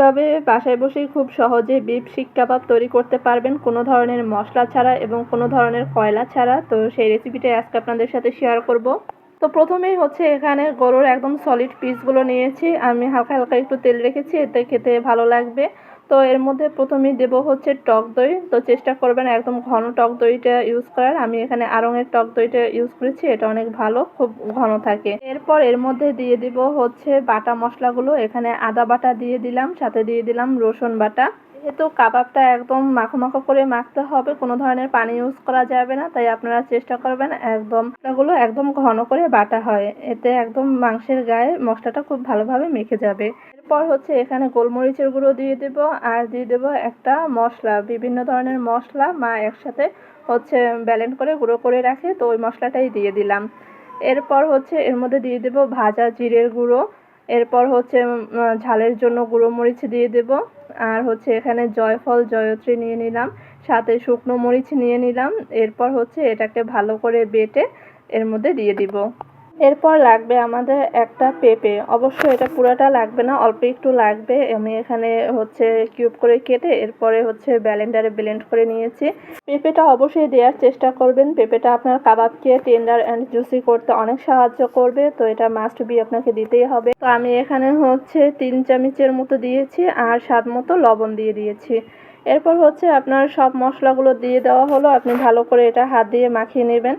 এইভাবে বাসায় বসেই খুব সহজে বিফ শিক কাবাব তৈরি করতে পারবেন, কোনো ধরনের মশলা ছাড়া এবং কোনো ধরনের কয়লা ছাড়া? তো সেই রেসিপিটা আজকে আপনাদের সাথে শেয়ার করব। তো প্রথমেই হচ্ছে এখানে গরুর একদম সলিড পিসগুলো নিয়েছি। আমি হালকা হালকা একটু তেল রেখেছি, এতে খেতে ভালো লাগবে। তো এর মধ্যে প্রথমেই দেব হচ্ছে টক দই। তো চেষ্টা করবেন একদম ঘন টক দইটা ইউজ করার। আমি এখানে আরঙের টক দইটা ইউজ করেছি, এটা অনেক ভালো, খুব ঘন থাকে। এরপর এর মধ্যে দিয়ে দিব হচ্ছে বাটা মশলাগুলো। এখানে আদা বাটা দিয়ে দিলাম, সাথে দিয়ে দিলাম রসুন বাটা। যেহেতু কাবাবটা একদম মাখো মাখো করে মাখতে হবে, কোনো ধরনের পানি ইউজ করা যাবে না, তাই আপনারা চেষ্টা করবেন একদম মশলাগুলো একদম ঘন করে বাটা হয়, এতে একদম মাংসের গায়ে মশলাটা খুব ভালোভাবে মেখে যাবে। এরপর হচ্ছে এখানে গোলমরিচের গুঁড়ো দিয়ে দেব, আর দিয়ে দেব একটা মশলা, বিভিন্ন ধরনের মশলা মা একসাথে হচ্ছে ব্যালেন্ড করে গুঁড়ো করে রাখে, তো ওই মশলাটাই দিয়ে দিলাম। এরপর হচ্ছে এর মধ্যে দিয়ে দেব ভাজা জিরের গুঁড়ো, এরপর হচ্ছে ঝালের জন্য গুঁড়ো মরিচ দিয়ে দেব। আর হচ্ছে এখানে জয়ফল, জয়ত্রী নিয়ে নিলাম, সাথে শুকনো মরিচ নিয়ে নিলাম, এরপর হচ্ছে এটাকে ভালো করে বেটে এর মধ্যে দিয়ে দিব। এরপর লাগবে আমাদের একটা পেঁপে। অবশ্যই এটা পুরাটা লাগবে না, অল্প একটু লাগবে। আমি এখানে হচ্ছে কিউব করে কেটে এরপরে হচ্ছে ব্যালেন্ডারে ব্লেন্ড করে নিয়েছি। পেঁপেটা অবশ্যই দেওয়ার চেষ্টা করবেন। পেঁপেটা আপনার কাবাবকে টেন্ডার অ্যান্ড জুসি করতে অনেক সাহায্য করবে, তো এটা মাস্ট বি আপনাকে দিতেই হবে। তো আমি এখানে হচ্ছে তিন চামচের মতো দিয়েছি আর স্বাদ মতো লবণ দিয়ে দিয়েছি। এরপর হচ্ছে আপনার সব মশলাগুলো দিয়ে দেওয়া হলো। আপনি ভালো করে এটা হাত দিয়ে মাখিয়ে নেবেন।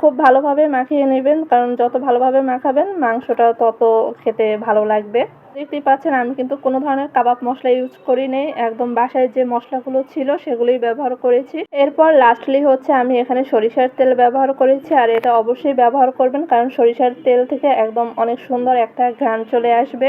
খুব ভালোভাবে মাখিয়ে নেবেন, কারণ যত ভালোভাবে মাখাবেন, মাংসটা তত খেতে ভালো লাগবে। দেখতেই পাচ্ছেন, আমি কিন্তু কোনো ধরনের কাবাব মশলা ইউজ করি নেই। একদম বাসায় যে মশলাগুলো ছিল, সেগুলোই ব্যবহার করেছি। এরপর লাস্টলি হচ্ছে আমি এখানে সরিষার তেল ব্যবহার করেছি, আর এটা অবশ্যই ব্যবহার করবেন, কারণ সরিষার তেল থেকে একদম অনেক সুন্দর একটা ঘ্রাণ চলে আসবে।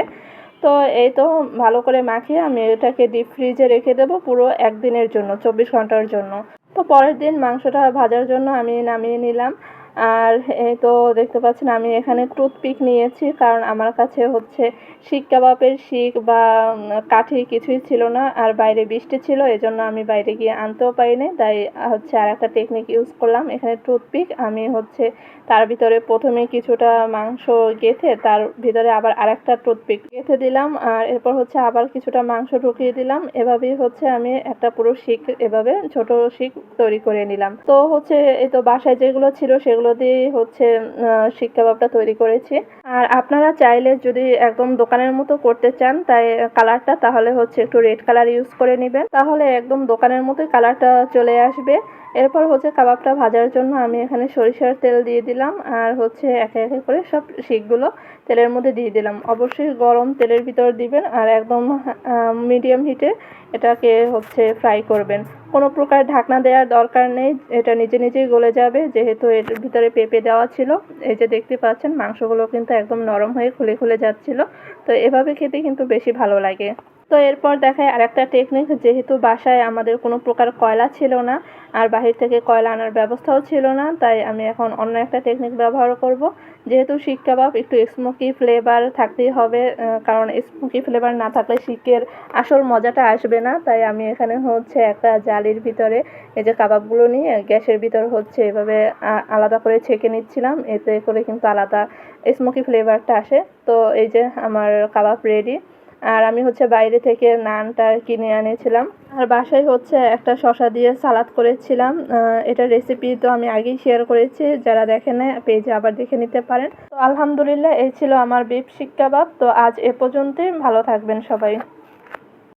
তো এই তো ভালো করে মাখিয়ে আমি এটাকে ডিপ ফ্রিজে রেখে দেবো পুরো একদিনের জন্য, চব্বিশ ঘণ্টার জন্য। তো পরের দিন মাংসটা ভাজার জন্য আমি নামিয়ে নিলাম। আর এই তো দেখতে পাচ্ছেন আমি এখানে টুথপিক নিয়েছি, কারণ আমার কাছে হচ্ছে শিক কাবাবের শিক বা কাঠি কিছুই ছিল না, আর বাইরে বৃষ্টি ছিল, এজন্য আমি বাইরে গিয়ে আনতেও পারিনি। তাই হচ্ছে আর একটা টেকনিক ইউজ করলাম, এখানে টুথপিক। আমি হচ্ছে তার ভিতরে প্রথমে কিছুটা মাংস গেথে, তার ভিতরে আবার আরেকটা টুথপিক গেথে দিলাম, আর এরপর হচ্ছে আবার কিছুটা মাংস ঢুকিয়ে দিলাম। এভাবেই হচ্ছে আমি একটা পুরো শিক এভাবে ছোট শিক তৈরি করে নিলাম। তো হচ্ছে এই তো বাসায় যেগুলো ছিল সেগুলো দিয়েই হচ্ছে শিক তৈরি করেছি। আর আপনারা চাইলে যদি একদম দোকানের মতো করতে চান তাই কালারটা, তাহলে হচ্ছে একটু রেড কালার ইউজ করে নেবেন। তাহলে একদম দোকানের মতোই কালারটা চলে আসবে। এরপর হচ্ছে কাবাবটা ভাজার জন্য আমি এখানে সরিষার তেল দিয়ে দিলাম আর হচ্ছে একে একে করে সব শিকগুলো তেলের মধ্যে দিয়ে দিলাম। অবশ্যই গরম তেলের ভিতর দিবেন আর একদম মিডিয়াম হিটে এটাকে হচ্ছে ফ্রাই করবেন। কোনো প্রকার ঢাকনা দেওয়ার দরকার নেই, এটা নিজে নিজেই গলে যাবে, যেহেতু এর ভিতরে পেঁপে দেওয়া ছিল। এই যে দেখতে পাচ্ছেন, মাংসগুলো কিন্তু একদম নরম হয়ে খুলে খুলে যাচ্ছিল। তো এভাবে খেতে কিন্তু বেশি ভালো লাগে। তো এরপর দেখায় আরেকটা টেকনিক যেহেতু বাসায় আমাদের কোনো প্রকার কয়লা ছিল না আর বাহির থেকে কয়লা আনার ব্যবস্থাও ছিল না, তাই আমি এখন অন্য একটা টেকনিক ব্যবহার করব। যেহেতু শিক কাবাব একটু স্মোকি ফ্লেভার থাকতেই হবে কারণ স্মোকি ফ্লেভার না থাকলে শিকের আসল মজাটা আসবে না। তাই আমি এখানে হচ্ছে একটা জালির ভিতরে এই যে কাবাবগুলো নিয়ে গ্যাসের ভিতর হচ্ছে এভাবে আলাদা করে ছেঁকে নিচ্ছিলাম, এতে করে কিন্তু আলাদা স্মোকি ফ্লেভারটা আসে। তো এই যে আমার কাবাব রেডি আর আমি হচ্ছে বাইরে থেকে নানটা কিনে আনেছিলাম আর বাসায় হচ্ছে একটা শশা দিয়ে সালাদ করেছিলাম। এটা রেসিপি তো আমি আগেই শেয়ার করেছি, যারা দেখেন পেজে আবার দেখে নিতে পারেন। তো আলহামদুলিল্লাহ, এই ছিল আমার বিপ। শিক তো আজ এ পর্যন্তই, ভালো থাকবেন সবাই।